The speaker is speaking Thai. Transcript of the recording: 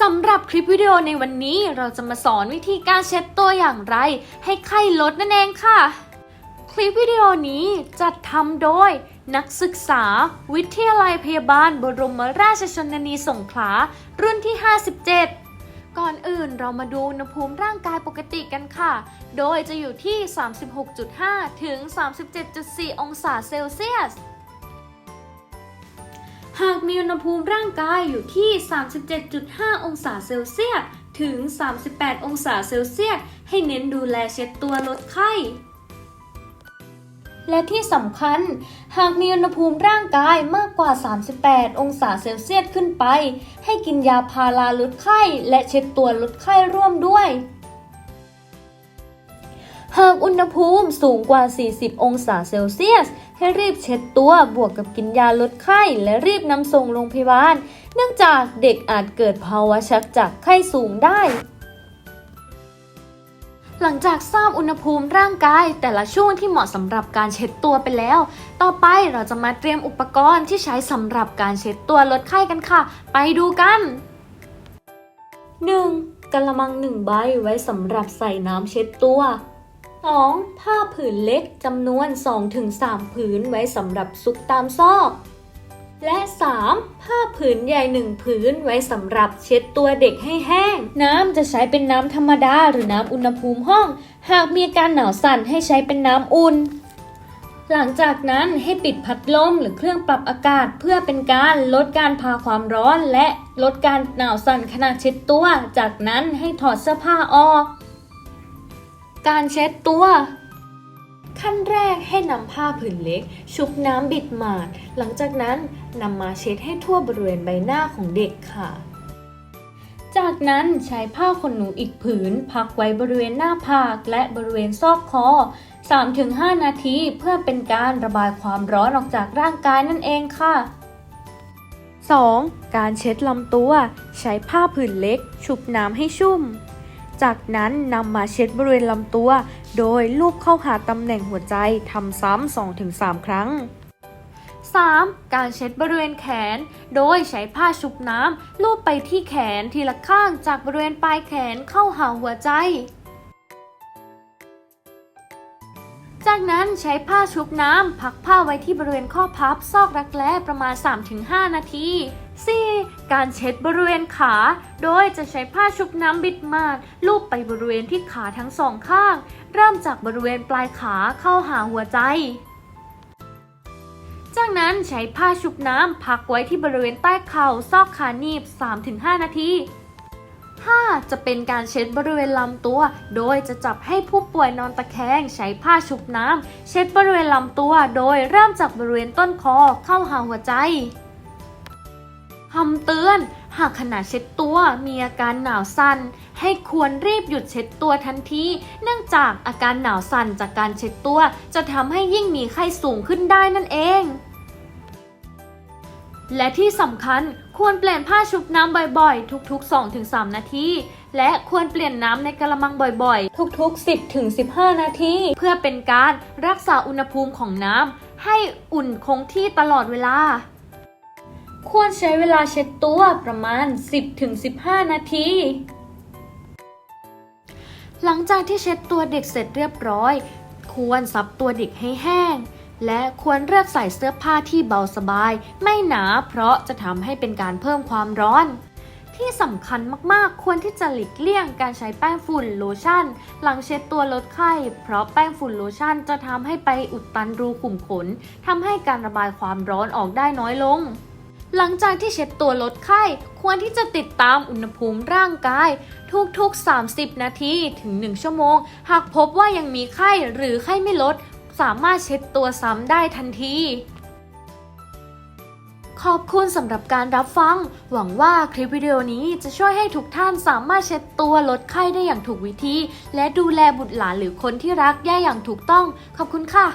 สำหรับคลิปวิดีโอในวันนี้เราจะมาสอนวิธีการเช็ดตัวอย่างไร ให้ไข้ลดนั่นเองค่ะ คลิปวิดีโอนี้จัดทำโดย นักศึกษา วิทยาลัยพยาบาลบรมราชชนนีสงขลา รุ่นที่ 57 ก่อนอื่นเรามาดูอุณหภูมิร่างกายปกติกันค่ะ โดยจะอยู่ที่ 36.5 ถึง 37.4 องศาเซลเซียส มีอุณหภูมิร่างกายอยู่ที่ 37.5 องศาเซลเซียส ถึง 38 องศาเซลเซียส ให้เน้นดูแลเช็ดตัวลดไข้ และที่สำคัญ หากมีอุณหภูมิร่างกายมากกว่า 38 องศาเซลเซียสขึ้นไป ให้กินยาพาราลดไข้ และเช็ดตัวลดไข้ร่วมด้วยหากอุณหภูมิสูงกว่า 40 องศาเซลเซียส ให้รีบเช็ดตัวบวกกับกินยาลดไข้ และรีบนำส่งโรงพยาบาล เนื่องจากเด็กอาจเกิดภาวะชักจากไข้สูงได้ หลังจากทราบอุณหภูมิร่างกาย แต่ละช่วงที่เหมาะสำหรับการเช็ดตัวไปแล้ว ต่อไปเราจะมาเตรียมอุปกรณ์ที่ใช้สำหรับการเช็ดตัวลดไข้กันค่ะ ไปดูกัน 1. กะละมังหนึ่งใบไว้สำหรับใส่น้ำเช็ดตัว 2. ผ้าผืนเล็กจำนวน 2-3 ผืนไว้สำหรับซุกตามซอก และ 3. ผ้าผืนใหญ่หนึ่งผืนไว้สำหรับเช็ดตัวเด็กให้แห้ง น้ำจะใช้เป็นน้ำธรรมดาหรือน้ำอุณหภูมิห้อง หากมีอาการหนาวสั่นให้ใช้เป็นน้ำอุ่น หลังจากนั้นให้ปิดพัดลมหรือเครื่องปรับอากาศเพื่อเป็นการลดการพาความร้อนและลดการหนาวสั่นขณะเช็ดตัว จากนั้นให้ถอดเสื้อผ้าออก การเช็ดตัว ขั้นแรกให้นำผ้าผืนเล็ก ชุบน้ำบิดหมาด หลังจากนั้นนำมาเช็ดให้ทั่วบริเวณใบหน้าของเด็กค่ะ จากนั้นใช้ผ้าขนหนูอีกผืน พักไว้บริเวณหน้าผากและบริเวณซอกคอ 3-5 นาทีเพื่อเป็นการระบายความร้อนออกจากร่างกายนั่นเองค่ะ 2. การเช็ดลำตัว ใช้ผ้าผืนเล็ก ชุบน้ำให้ชุ่ม จากนั้นนำมาเช็ดบริเวณลำตัว โดยลูบเข้าหาตำแหน่งหัวใจทำซ้ำ 2-3 ครั้ง 3. การเช็ดบริเวณแขน โดยใช้ผ้าชุบน้ำลูบไปที่แขนทีละข้างจากบริเวณปลายแขนเข้าหาหัวใจ จากนั้นใช้ผ้าชุบน้ำพักผ้าไว้ที่บริเวณข้อพับซอกรักแร้ประมาณ 3-5 นาที 4. การเช็ดบริเวณขา โดยจะใช้ผ้าชุบน้ำบิดมาดลูบไปบริเวณที่ขาทั้งสองข้าง เริ่มจากบริเวณปลายขาเข้าหาหัวใจ จากนั้นใช้ผ้าชุบน้ำพักไว้ที่บริเวณใต้เข่าซอกขาหนีบ 3-5 นาที 5. จะเป็นการเช็ดบริเวณลำตัว โดยจะจับให้ผู้ป่วยนอนตะแคงใช้ผ้าชุบน้ำเช็ดบริเวณลำตัว โดยเริ่มจากบริเวณต้นคอเข้าหาหัวใจ คำเตือน หากขณะเช็ดตัวมีอาการหนาวสั่น ให้ควรรีบหยุดเช็ดตัวทันที เนื่องจากอาการหนาวสั่นจากการเช็ดตัว จะทำให้ยิ่งมีไข้สูงขึ้นได้นั่นเอง และที่สำคัญควรเปลี่ยนผ้าชุบน้ำบ่อยๆ ทุกๆ 2-3 นาที และควรเปลี่ยนน้ำในกระมังบ่อยๆ ทุกๆ 10-15 นาที เพื่อเป็นการรักษาอุณหภูมิของน้ำให้อุ่นคงที่ตลอดเวลา ควรใช้เวลาเช็ดตัวประมาณ 10-15 นาที หลังจากที่เช็ดตัวเด็กเสร็จเรียบร้อย ควรซับตัวเด็กให้แห้ง และควรเลือกใส่เสื้อผ้าที่เบาสบาย ไม่หนาเพราะจะทำให้เป็นการเพิ่มความร้อน ที่สำคัญมากๆ ควรที่จะหลีกเลี่ยงการใช้แป้งฝุ่นโลชั่น หลังเช็ดตัวลดไข้ เพราะแป้งฝุ่นโลชั่นจะทำให้ไปอุดตันรูขุมขนทำให้การระบายความร้อนออกได้น้อยลง หลังจากที่เช็ดตัวลดไข้ ควรที่จะติดตามอุณหภูมิร่างกาย ทุกๆ 30 นาทีถึง 1 ชั่วโมง หากพบว่ายังมีไข้หรือไข้ไม่ลด สามารถเช็ดตัวซ้ำได้ทันที ขอบคุณสำหรับการรับฟัง หวังว่าคลิปวิดีโอนี้จะช่วยให้ทุกท่านสามารถเช็ดตัวลดไข้ได้อย่างถูกวิธี และดูแลบุตรหลานหรือคนที่รักได้อย่างถูกต้อง ขอบคุณค่ะ